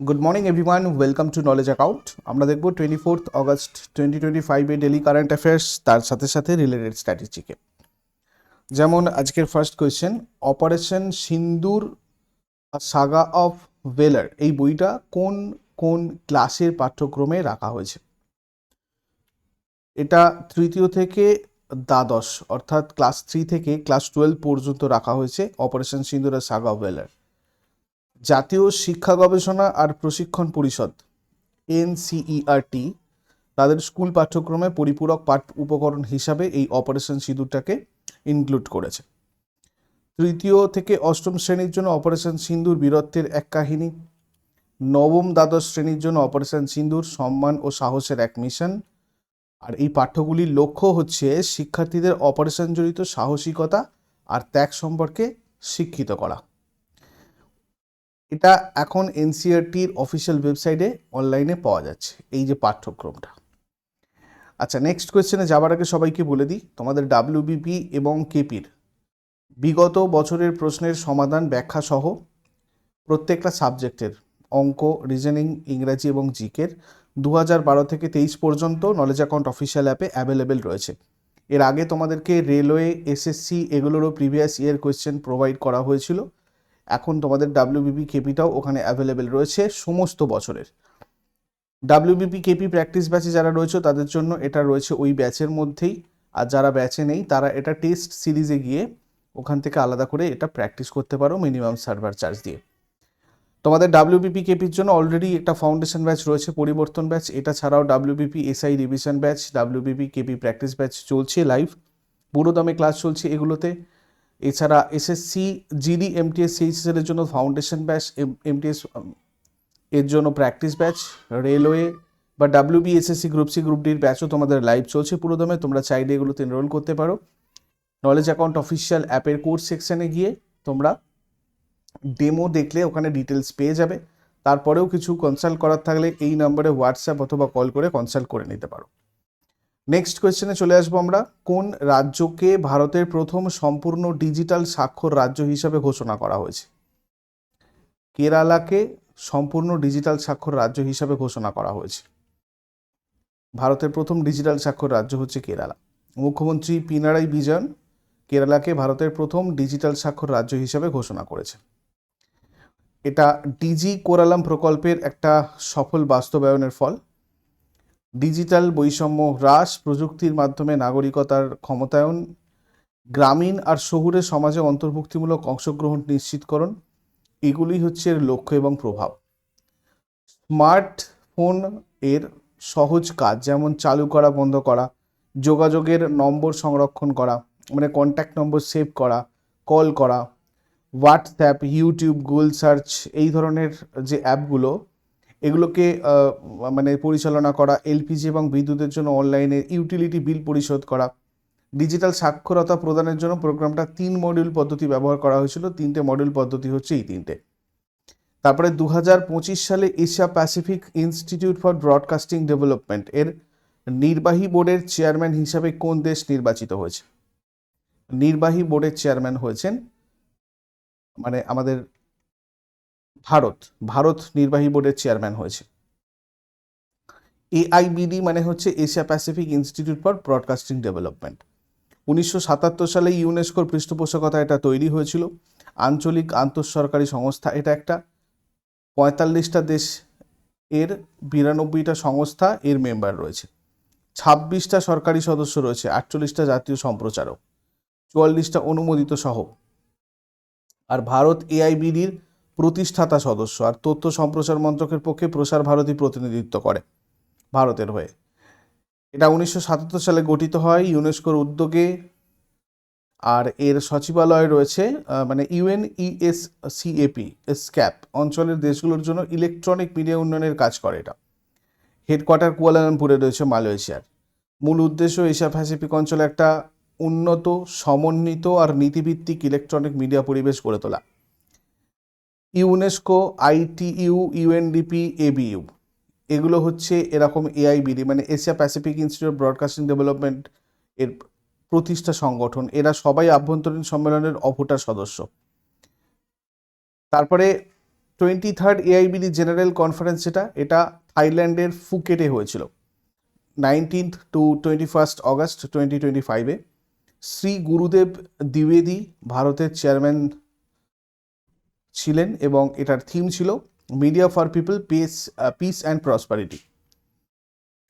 Good morning everyone welcome to knowledge account আমরা দেখব twenty fourth August twenty twenty ফাইভে daily current affairs তার সাথে সাথে রিলেটেড স্ট্র্যাটেজিকে যেমন আজকের first question operation Sindoor saga of valour এই বইটা কোন কোন ক্লাসের পাঠ্যক্রমে রাখা হয়েছে? এটা তৃতীয় থেকে দ্বাদশ, অর্থাৎ ক্লাস থ্রি থেকে ক্লাস টুয়েলভ পর্যন্ত রাখা হয়েছে অপারেশন সিন্দুর আর সাগা ভেলার জাতীয় শিক্ষা গবেষণা আর প্রশিক্ষণ পরিষদ, এনসিইআরটি, তাদের স্কুল পাঠ্যক্রমে পরিপূরক পাঠ উপকরণ হিসাবে এই অপারেশন সিঁদুরটাকে ইনক্লুড করেছে। তৃতীয় থেকে অষ্টম শ্রেণির জন্য অপারেশন সিন্দুর বীরত্বের এক কাহিনী। নবম দ্বাদশ শ্রেণির জন্য অপারেশন সিন্দুর সম্মান ও সাহসের এক মিশন। আর এই পাঠ্যগুলির লক্ষ্য হচ্ছে শিক্ষার্থীদের অপারেশন জড়িত সাহসিকতা আর ত্যাগ সম্পর্কে শিক্ষিত করা। এটা এখন এনসিআরটির অফিসিয়াল ওয়েবসাইটে অনলাইনে পাওয়া যাচ্ছে, এই যে পাঠ্যক্রমটা। আচ্ছা নেক্সট কোয়েশ্চেনে যাবার আগে সবাইকে বলে দিই, তোমাদের ডাব্লিউবিপি এবং কেপির বিগত বছরের প্রশ্নের সমাধান ব্যাখ্যা সহ প্রত্যেকটা সাবজেক্টের অঙ্ক রিজনিং ইংরাজি এবং জিকের দু হাজার বারো থেকে তেইশ পর্যন্ত নলেজ অ্যাকাউন্ট অফিসিয়াল অ্যাপে অ্যাভেলেবেল রয়েছে। এর আগে তোমাদেরকে রেলওয়ে এসএসসি এগুলোরও প্রিভিয়াস ইয়ার কোয়েশ্চেন প্রোভাইড করা হয়েছিল। এখন তোমাদের ডাব্লিউবিপি কেপিটাও ওখানে অ্যাভেলেবেল রয়েছে সমস্ত বছরের। ডাব্লিউবিপি কেপি প্র্যাকটিস ব্যাচে যারা রয়েছে, তাদের জন্য এটা রয়েছে ওই ব্যাচের মধ্যেই। আর যারা ব্যাচে নেই, তারা এটা টেস্ট সিরিজে গিয়ে ওখান থেকে আলাদা করে এটা প্র্যাকটিস করতে পারো মিনিমাম সার্ভার চার্জ দিয়ে। তোমাদের ডাব্লিউবিপি কেপির জন্য অলরেডি একটা ফাউন্ডেশন ব্যাচ রয়েছে, পরিবর্তন ব্যাচ এটা ছাড়াও WBP SI revision batch WBP KP practice batch চলছে লাইভ পুরো দামে ক্লাস চলছে এগুলোতে। এছাড়া এসএসসি জিডি এমটিএস সিএইচএসএল এর জন্য ফাউন্ডেশন ব্যাচ এমটিএস এর জন্য প্র্যাকটিস ব্যাচ রেলওয়ে বা WB SSC group C group ডির ব্যাচও তোমাদের লাইভ চলছে পুরো দমে তোমরা চাইলে এগুলোতে এনরোল করতে পারো। নলেজ অ্যাকাউন্ট অফিসিয়াল অ্যাপের কোর্স সেকশনে গিয়ে তোমরা ডেমো দেখলে ওখানে ডিটেলস পেয়ে যাবে। তারপরেও কিছু কনসাল্ট করার থাকলে এই নম্বরে হোয়াটসঅ্যাপ অথবা কল করে কনসাল্ট করে নিতে পারো। নেক্সট কোয়েশ্চেনে চলে আসব আমরা। কোন রাজ্যকে ভারতের প্রথম সম্পূর্ণ ডিজিটাল স্বাক্ষর রাজ্য হিসাবে ঘোষণা করা হয়েছে? কেরালাকে সম্পূর্ণ ডিজিটাল স্বাক্ষর রাজ্য হিসাবে ঘোষণা করা হয়েছে। ভারতের প্রথম ডিজিটাল স্বাক্ষর রাজ্য হচ্ছে কেরালা। মুখ্যমন্ত্রী পিনারাই বিজয়ন কেরালাকে ভারতের প্রথম ডিজিটাল স্বাক্ষর রাজ্য হিসাবে ঘোষণা করেছে। এটা ডিজি কোরালাম প্রকল্পের একটা সফল বাস্তবায়নের ফল। ডিজিটাল বৈষম্য হ্রাস প্রযুক্তির মাধ্যমে নাগরিকতার ক্ষমতায়ন, গ্রামীণ আর শহুরে সমাজে অন্তর্ভুক্তিমূলক অংশগ্রহণ নিশ্চিতকরণ, এগুলি হচ্ছে এর লক্ষ্য এবং প্রভাব। স্মার্টফোন এর সহজ কাজ যেমন চালু করা, বন্ধ করা, যোগাযোগের নম্বর সংরক্ষণ করা মানে কন্ট্যাক্ট নম্বর সেভ করা কল করা হোয়াটসঅ্যাপ ইউটিউব গুগল সার্চ এই ধরনের যে অ্যাপগুলো এগুলোকে মানে পরিচালনা করা, এলপিজি এবং বিদ্যুতের জন্য অনলাইনে ইউটিলিটি বিল পরিশোধ করা, ডিজিটাল সাক্ষরতা প্রদানের জন্য প্রোগ্রামটা তিন মডিউল পদ্ধতি ব্যবহার করা হয়েছিল, তিনটে মডিউল পদ্ধতি হচ্ছে এই তিনটে। তারপরে দু হাজার পঁচিশ সালে Asia Pacific Institute for Broadcasting Development এর নির্বাহী বোর্ডের চেয়ারম্যান হিসাবে কোন দেশ নির্বাচিত হয়েছে? নির্বাহী বোর্ডের চেয়ারম্যান হয়েছেন মানে আমাদের ভারত ভারত নির্বাহী বোর্ডের চেয়ারম্যান হয়েছে। এআইবিডি মানে হচ্ছে Asia Pacific Institute for Broadcasting Development উনিশশো সাতাত্তর সালে ইউনেস্কোর পৃষ্ঠপোষকতা এটা তৈরি হয়েছিল। আঞ্চলিক আন্তঃসরকারি সংস্থা এটা একটা। পঁয়তাল্লিশটা দেশ এর বিরানব্বইটা সংস্থা এর মেম্বার রয়েছে। ছাব্বিশটা সরকারি সদস্য রয়েছে, আটচল্লিশটা জাতীয় সম্প্রচারক, চুয়াল্লিশটা অনুমোদিত সহ। আর ভারত এআইবিডির প্রতিষ্ঠাতা সদস্য আর তথ্য সম্প্রচার মন্ত্রকের পক্ষে প্রসার ভারতী প্রতিনিধিত্ব করে ভারতের হয়ে। এটা উনিশশো সাতাত্তর সালে গঠিত হয় ইউনেস্কোর উদ্যোগে আর এর সচিবালয় রয়েছে মানে ইউএনইএস সিএপি স্ক্যাপ অঞ্চলের দেশগুলোর জন্য ইলেকট্রনিক মিডিয়া উন্নয়নের কাজ করে এটা। হেডকোয়ার্টার কুয়ালালামপুরে রয়েছে মালয়েশিয়ার। মূল উদ্দেশ্য এশিয়া প্যাসিফিক অঞ্চলে একটা উন্নত, সমন্বিত আর নীতিভিত্তিক ইলেকট্রনিক মিডিয়া পরিবেশ গড়ে তোলা। ইউনেস্কো আইটিইউ ইউএনডিপি এবিইউ এগুলো হচ্ছে এরকম এআইবিডি মানে Asia Pacific Institute Broadcasting Development এর প্রতিষ্ঠা সংগঠন। এরা সবাই আভ্যন্তরীণ সম্মেলনের অভোটার সদস্য। তারপরে twenty third AIBD general conference যেটা, এটা থাইল্যান্ডের ফুকেটে হয়েছিল। Nineteenth to twenty first August twenty twenty ফাইভে শ্রী গুরুদেব দ্বিবেদী, ভারতের চেয়ারম্যান ছিলেন এবং এটার থিম ছিল media for people peace peace and prosperity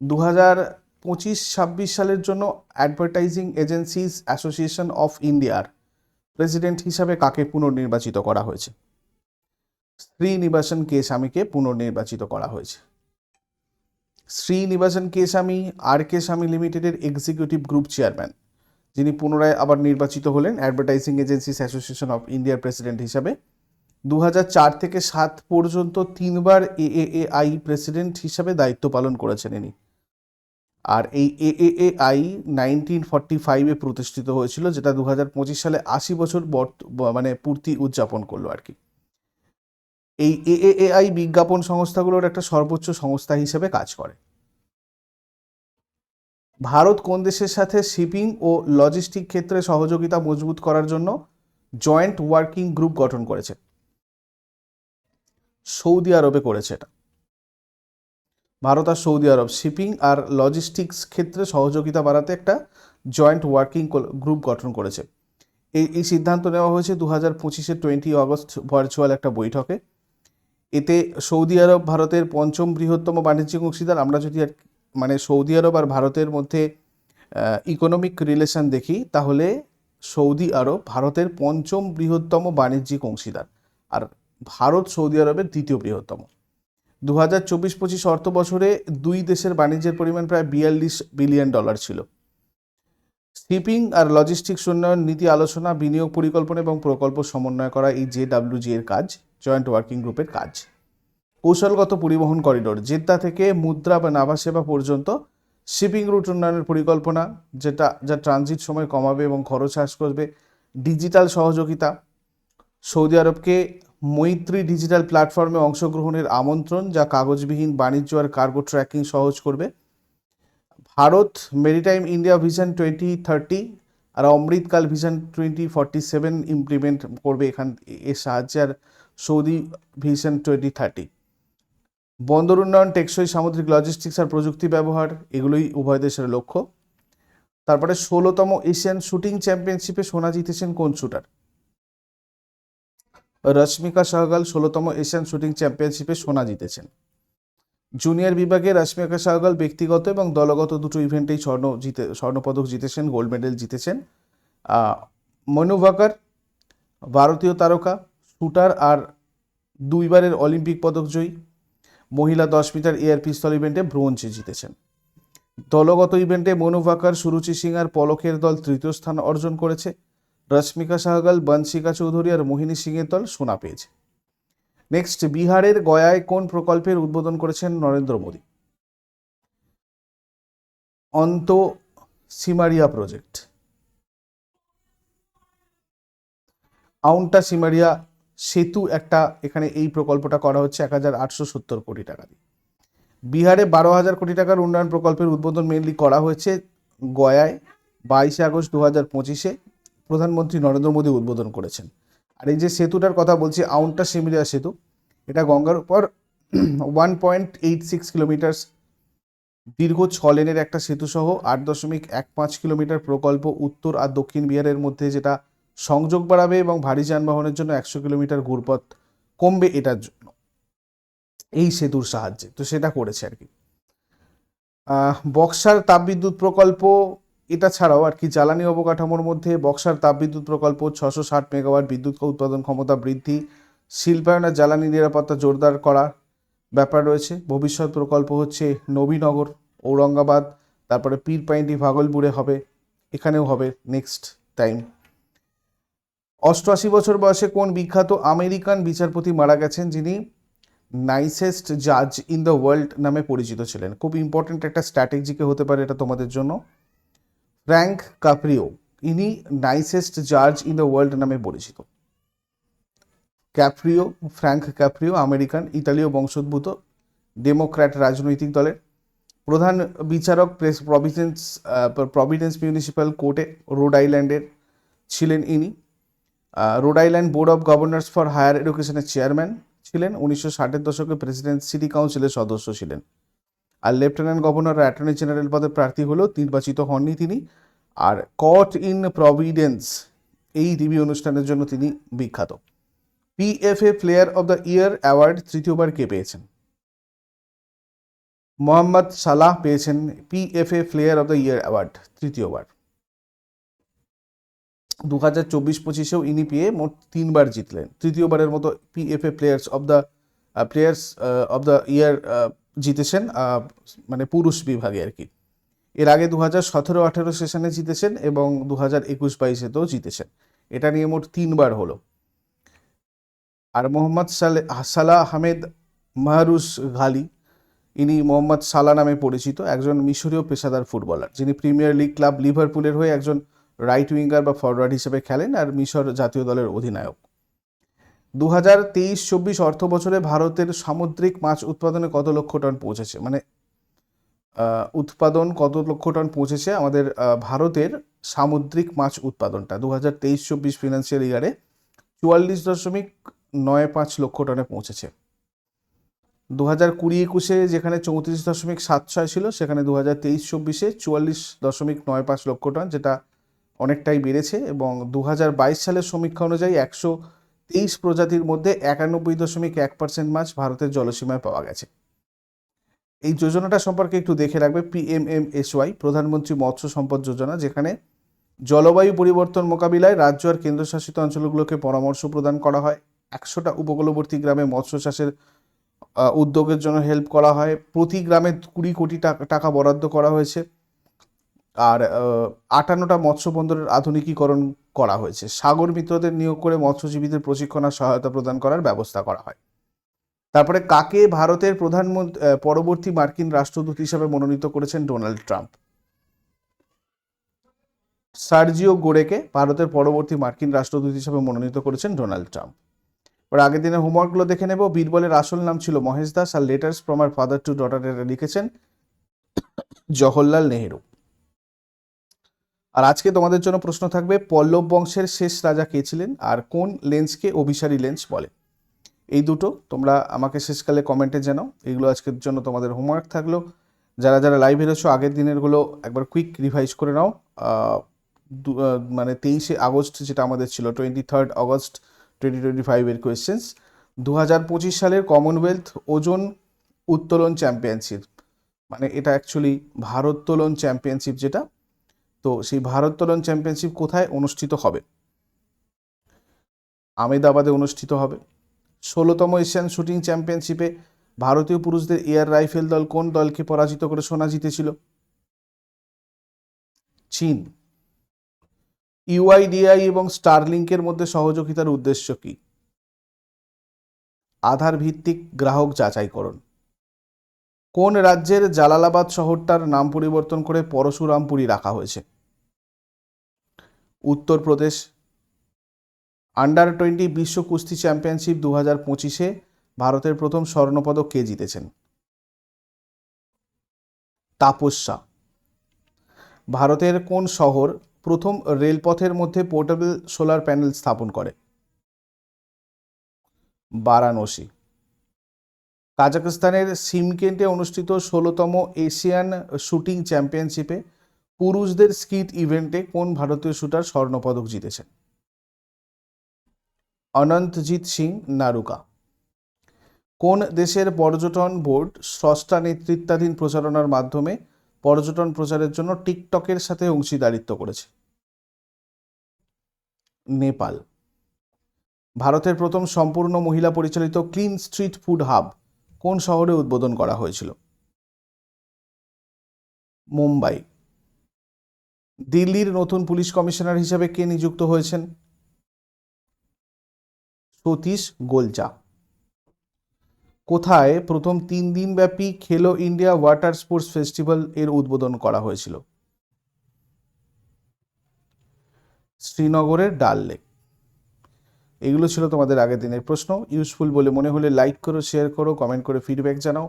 দু হাজার পঁচিশ ছাব্বিশ সালের জন্য অ্যাডভার্টাইজিং এজেন্সিস অ্যাসোসিয়েশন অফ ইন্ডিয়ার প্রেসিডেন্ট হিসাবে কাকে পুনর্নির্বাচিত করা হয়েছে? শ্রীনিবাসন কে স্বামীকে পুনর্নির্বাচিত করা হয়েছে? শ্রীনিবাসন কে স্বামী, আর কে স্বামী লিমিটেডের এক্সিকিউটিভ গ্রুপ চেয়ারম্যান যিনি পুনরায় আবার নির্বাচিত হলেন অ্যাডভার্টাইজিং এজেন্সিস অ্যাসোসিয়েশন অফ ইন্ডিয়ার প্রেসিডেন্ট হিসাবে। দু থেকে সাত পর্যন্ত তিনবার এএএআই প্রেসিডেন্ট হিসাবে দায়িত্ব পালন করেছেন ইনি। আর এই এএএআই নাইনটিন ফর্টি ফাইভে প্রতিষ্ঠিত হয়েছিল, যেটা দু হাজার পঁচিশ সালে আশি বছর বর্ত- মানে পূর্তি উদযাপন করল আর কি। এই এএএআই বিজ্ঞাপন সংস্থাগুলোর একটা সর্বোচ্চ সংস্থা হিসেবে কাজ করে। ভারত কোন দেশের সাথে শিপিং ও লজিস্টিক ক্ষেত্রে সহযোগিতা মজবুত করার জন্য জয়েন্ট ওয়ার্কিং গ্রুপ গঠন করেছে? সৌদি আরবে করেছে এটা। ভারত আর সৌদি আরব, শিপিং আর লজিস্টিক্স ক্ষেত্রে সহযোগিতা বাড়াতে একটা জয়েন্ট ওয়ার্কিং গ্রুপ গঠন করেছে। এই এই সিদ্ধান্ত নেওয়া হয়েছে দু হাজার পঁচিশে টোয়েন্টি আগস্ট ভার্চুয়াল একটা বৈঠকে। এতে সৌদি আরব ভারতের পঞ্চম বৃহত্তম বাণিজ্যিক অংশীদার। আমরা যদি আর মানে সৌদি আরব আর ভারতের মধ্যে ইকোনমিক রিলেশন দেখি, তাহলে সৌদি আরব ভারতের পঞ্চম বৃহত্তম বাণিজ্যিক অংশীদার। আর ভারত সৌদি আরবের দ্বিতীয় বৃহত্তম। দু হাজার চব্বিশ পঁচিশ অর্থ বছরে দুই দেশের বাণিজ্যের পরিমাণ প্রায় বিয়াল্লিশ বিলিয়ন ডলার ছিল। শিপিং আর লজিস্টিক্স উন্নয়ন, নীতি আলোচনা, বিনিয়োগ পরিকল্পনা এবং প্রকল্প সমন্বয় করা এই জে এর কাজ, জয়েন্ট ওয়ার্কিং গ্রুপের কাজ। কৌশলগত পরিবহন করিডোর, জেদ্দা থেকে মুদ্রা বা নাভা সেবা পর্যন্ত শিপিং রুট উন্নয়নের পরিকল্পনা, যেটা, যা ট্রানজিট সময় কমাবে এবং খরচ হ্রাস করবে। ডিজিটাল সহযোগিতা, সৌদি আরবকে মৈত্রী ডিজিটাল প্ল্যাটফর্মে অংশগ্রহণের আমন্ত্রণ যা কাগজবিহীন বাণিজ্য আর কার্গো ট্র্যাকিং সহজ করবে। Bharat maritime India vision twenty thirty আর Amritkaal vision twenty forty seven implement করবে এখান, এর সাহায্যে আর সৌদি ভিশন টোয়েন্টি থার্টি। বন্দর উন্নয়ন, টেকসই সামুদ্রিক লজিস্টিক্স আর প্রযুক্তি ব্যবহার, এগুলোই উভয় দেশের লক্ষ্য। তারপরে ষোলোতম এশিয়ান শুটিং চ্যাম্পিয়নশিপে সোনা জিতেছেন কোন শুটার রশ্মিকা সহগাল ষোলোতম এশিয়ান শুটিং চ্যাম্পিয়নশিপে সোনা জিতেছেন। জুনিয়র বিভাগে রশ্মিকা সহগাল ব্যক্তিগত এবং দলগত দুটো ইভেন্টেই স্বর্ণ জিতে, স্বর্ণপদক জিতেছেন, গোল্ড মেডেল জিতেছেন। মনু ভাকার, ভারতীয় তারকা, শুটার আর দুইবারের অলিম্পিক পদক জয়ী। মহিলা দশ মিটার এয়ার পিস্তল ইভেন্টে ব্রোঞ্জ জিতেছেন। দলগত ইভেন্টে মনু ভাকার, সুরুচি সিং আর পলকের দল তৃতীয় স্থান অর্জন করেছে। রশ্মিকা সাহগাল, বনশিকা চৌধুরী আর মোহিনী সিংয়ের দল সোনা পেয়েছে। নেক্সট, বিহারের গয়ায় কোন প্রকল্পের উদ্বোধন করেছেন নরেন্দ্র মোদী? অন্ত সিমারিয়া প্রজেক্ট। আউন্টা সিমারিয়া সেতু একটা, এখানে এই প্রকল্পটা করা হচ্ছে এক হাজার আটশো সত্তর কোটি টাকা দিয়ে। বিহারে বারো হাজার কোটি টাকার উন্নয়ন প্রকল্পের উদ্বোধন মেনলি করা হয়েছে গয়ায়, বাইশে আগস্ট দু হাজার পঁচিশে। প্রধানমন্ত্রী নরেন্দ্র মোদী উদ্বোধন করেছেন। আর এই যে সেতুটার কথা বলছি, আউন্টা সিমিলিয়া সেতু, এটা গঙ্গার উপর one point eight six kilometre দীর্ঘ ছ লেনের একটা সেতু সহ আট দশমিক এক পাঁচ কিলোমিটার প্রকল্প উত্তর আর দক্ষিণ বিহারের মধ্যে যেটা সংযোগ বাড়াবে এবং ভারী যানবাহনের জন্য একশো কিলোমিটার ঘুরপথ কমবে এটার জন্য। এই সেতুর সাহায্যে, তো সেটা করেছে আর কি। বক্সার তাপবিদ্যুৎ প্রকল্প এটা ছাড়াও আর কি জ্বালানি অবকাঠামোর মধ্যে বক্সার তাপবিদ্যুৎ প্রকল্প ছশো ষাট মেগাওয়াট বিদ্যুৎ উৎপাদন ক্ষমতা বৃদ্ধি শিল্পায়ন আর জ্বালানি নিরাপত্তা জোরদার করা ব্যাপার রয়েছে। ভবিষ্যৎ প্রকল্প হচ্ছে নবীনগর, ঔরঙ্গাবাদ, তারপরে পীরপাইন্ডি, ভাগলপুরে হবে, এখানেও হবে নেক্সট টাইম। অষ্টআশি বছর বয়সে কোন বিখ্যাত আমেরিকান বিচারপতি মারা গেছেন যিনি? নাইসেস্ট জাজ ইন দ্য ওয়ার্ল্ড নামে পরিচিত ছিলেন। খুব ইম্পর্ট্যান্ট একটা স্ট্র্যাটেজিকে হতে পারে এটা তোমাদের জন্য। ফ্র্যাঙ্ক কাপ্রিও ইনি নাইসেস্ট জাজ ইন দ্য ওয়ার্ল্ড নামে পরিচিত। ক্যাপ্রিও, ফ্র্যাঙ্ক ক্যাপ্রিও, আমেরিকান, ইতালীয় বংশোদ্ভূত, ডেমোক্র্যাট রাজনৈতিক দলের। প্রধান বিচারক প্রেস প্রভিডেন্স প্রভিডেন্স মিউনিসিপ্যাল কোর্টে রোড আইল্যান্ডের ছিলেন ইনি। Rhode Island board of governors for higher এডুকেশনের চেয়ারম্যান ছিলেন। উনিশশো ষাটের দশকে প্রেসিডেন্ট, সিটি কাউন্সিলের সদস্য ছিলেন। আর লেফটেন্যান্ট গভর্নর অ্যাটর্নি জেনারেল পদে প্রার্থী হলেও নির্বাচিত হননি তিনি। আর কট ইন প্রভিডেন্স এই টিভি অনুষ্ঠানের জন্য তিনি বিখ্যাত। PFA player of the year award তৃতীয়বার কে পেয়েছেন? মোহাম্মদ সালাহ পেয়েছেন PFA player of the year award তৃতীয়বার। দু হাজার চব্বিশ পঁচিশেও ইনি পেয়ে মোট তিনবার জিতলেন। তৃতীয়বারের মতো PFA players of the players of the year জিতেছেন মানে পুরুষ বিভাগে আর কি। এর আগে দু হাজার সতেরো, আঠেরো সেশনে জিতেছেন এবং দু হাজার একুশ বাইশেতেও জিতেছেন। এটা নিয়ে মোট তিনবার হলো। আর মোহাম্মদ সালে, সালাহ আহমেদ মাহরুস ঘালি, ইনি মোহাম্মদ সালা নামে পরিচিত, একজন মিশরীয় পেশাদার ফুটবলার। যিনি প্রিমিয়ার লিগ ক্লাব লিভারপুলের হয়ে একজন রাইট উইঙ্গার বা ফরওয়ার্ড হিসেবে খেলেন আর মিশর জাতীয় দলের অধিনায়ক। দু হাজার তেইশ চব্বিশ অর্থ বছরে ভারতের সামুদ্রিক মাছ উৎপাদনে কত লক্ষ টন পৌঁছেছে? মানে উৎপাদন কত লক্ষ টন পৌঁছেছে আমাদের ভারতের সামুদ্রিক মাছ উৎপাদনটা? দু হাজার তেইশ চব্বিশ ফিনান্সিয়াল ইয়ারে চুয়াল্লিশ দশমিক নয় পাঁচ লক্ষ টনে পৌঁছেছে। দু হাজার কুড়ি একুশে যেখানে চৌত্রিশ দশমিক সাত ছয় ছিল, সেখানে দু হাজার তেইশ চব্বিশে চুয়াল্লিশ দশমিক নয় পাঁচ লক্ষ টন, যেটা অনেকটাই বেড়েছে এবং দু হাজার বাইশ সালের সমীক্ষা অনুযায়ী একশো তেইশ প্রজাতির মধ্যে একানব্বই দশমিক এক পার্সেন্ট মাছ ভারতের জলসীমায় পাওয়া গেছে। এই যোজনাটা সম্পর্কে একটু দেখে রাখবে পিএমএমএসওয়াই প্রধানমন্ত্রী মৎস্য সম্পদ যোজনা, যেখানে জলবায়ু পরিবর্তন মোকাবিলায় রাজ্য আর কেন্দ্রশাসিত অঞ্চলগুলোকে পরামর্শ প্রদান করা হয়। একশোটা উপকূলবর্তী গ্রামে মৎস্য চাষের উদ্যোগের জন্য হেল্প করা হয়। প্রতি গ্রামে কুড়ি কোটি টাকা টাকা বরাদ্দ করা হয়েছে। আর আটান্নটা মৎস্য বন্দরের আধুনিকীকরণ করা হয়েছে। সাগর মিত্রদের নিয়োগ করে মৎস্যজীবীদের প্রশিক্ষণ আর সহায়তা প্রদান করার ব্যবস্থা করা হয়। তারপরে কাকে ভারতের প্রধানমন্ত্রী পরবর্তী মার্কিন রাষ্ট্রদূত হিসেবে মনোনীত করেছেন ডোনাল্ড ট্রাম্প? সার্জিও গোরেকে ভারতের পরবর্তী মার্কিন রাষ্ট্রদূত হিসেবে মনোনীত করেছেন ডোনাল্ড ট্রাম্প। এবার আগের দিনের হোমওয়ার্কগুলো দেখে নেব। বীরবলের আসল নাম ছিল মহেশ দাস আর লেটার্স ফ্রম আর ফাদার টু ডটার লিখেছেন জওহরলাল নেহেরু। আর আজকে তোমাদের জন্য প্রশ্ন থাকবে, পল্লব বংশের শেষ রাজা কে ছিলেন আর কোন লেন্সকে অভিসারী লেন্স বলে? এই দুটো তোমরা আমাকে শেষকালে কমেন্টে জানাও। এগুলো আজকের জন্য তোমাদের হোমওয়ার্ক থাকল। যারা যারা লাইভে রয়েছো আগের দিনেরগুলো একবার কুইক রিভাইজ করে নাও। মানে তেইশে আগস্ট যেটা আমাদের ছিল twenty third August twenty twenty ফাইভের কোয়েশ্চেন্স দু হাজার পঁচিশ সালের কমনওয়েলথ ওজন উত্তোলন চ্যাম্পিয়নশিপ মানে এটা অ্যাকচুয়ালি ভারোত্তোলন চ্যাম্পিয়নশিপ যেটা তো সেই ভারোত্তোলন চ্যাম্পিয়নশিপ কোথায় অনুষ্ঠিত হবে? আমেদাবাদে অনুষ্ঠিত হবে। ষোলোতম এশিয়ান শুটিং চ্যাম্পিয়নশিপে ভারতীয় পুরুষদের এয়ার রাইফেল দল কোন দলকে পরাজিত করে সোনা জিতেছিল? চীন। ইউআইডিআই এবং স্টারলিংকের মধ্যে সহযোগিতার উদ্দেশ্য কি? আধার ভিত্তিক গ্রাহক যাচাইকরণ। কোন রাজ্যের জালালাবাদ শহরটার নাম পরিবর্তন করে পরশুরামপুরী রাখা হয়েছে? উত্তরপ্রদেশ আন্ডার টোয়েন্টি বিশ্ব কুস্তি চ্যাম্পিয়নশিপ দু হাজার পঁচিশে ভারতের প্রথম স্বর্ণপদক কে জিতেছেন? তাপস্যা ভারতের কোন শহর প্রথম রেলপথের মধ্যে পোর্টেবল সোলার প্যানেল স্থাপন করে? বারাণসী। কাজাখস্তানের সিমকেন্টে অনুষ্ঠিত ষোলোতম এশিয়ান শুটিং চ্যাম্পিয়নশিপে পুরুষদের স্কিট ইভেন্টে কোন ভারতীয় শুটার স্বর্ণপদক জিতেছেন? অনন্তজিৎ সিং, নারুকা। কোন দেশের পর্যটন বোর্ড স্রষ্টা নেতৃত্বাধীন প্রচারণার মাধ্যমে পর্যটন প্রচারের জন্য টিকটকের সাথে অংশীদারিত্ব করেছে? নেপাল। ভারতের প্রথম সম্পূর্ণ মহিলা পরিচালিত ক্লিন স্ট্রিট ফুড হাব কোন শহরে উদ্বোধন করা হয়েছিল? মুম্বাই। দিল্লির নতুন পুলিশ কমিশনার হিসেবে কে নিযুক্ত হয়েছেন? সতীশ গোলচা। কোথায় প্রথম তিন দিনব্যাপী খেলো ইন্ডিয়া ওয়াটার স্পোর্টস ফেস্টিভ্যাল এর উদ্বোধন করা হয়েছিল? শ্রীনগরের ডাল লেক। এগুলো ছিল তোমাদের আগের দিনের প্রশ্ন। ইউজফুল বলে মনে হলে লাইক করো শেয়ার করো কমেন্ট করে ফিডব্যাক জানাও।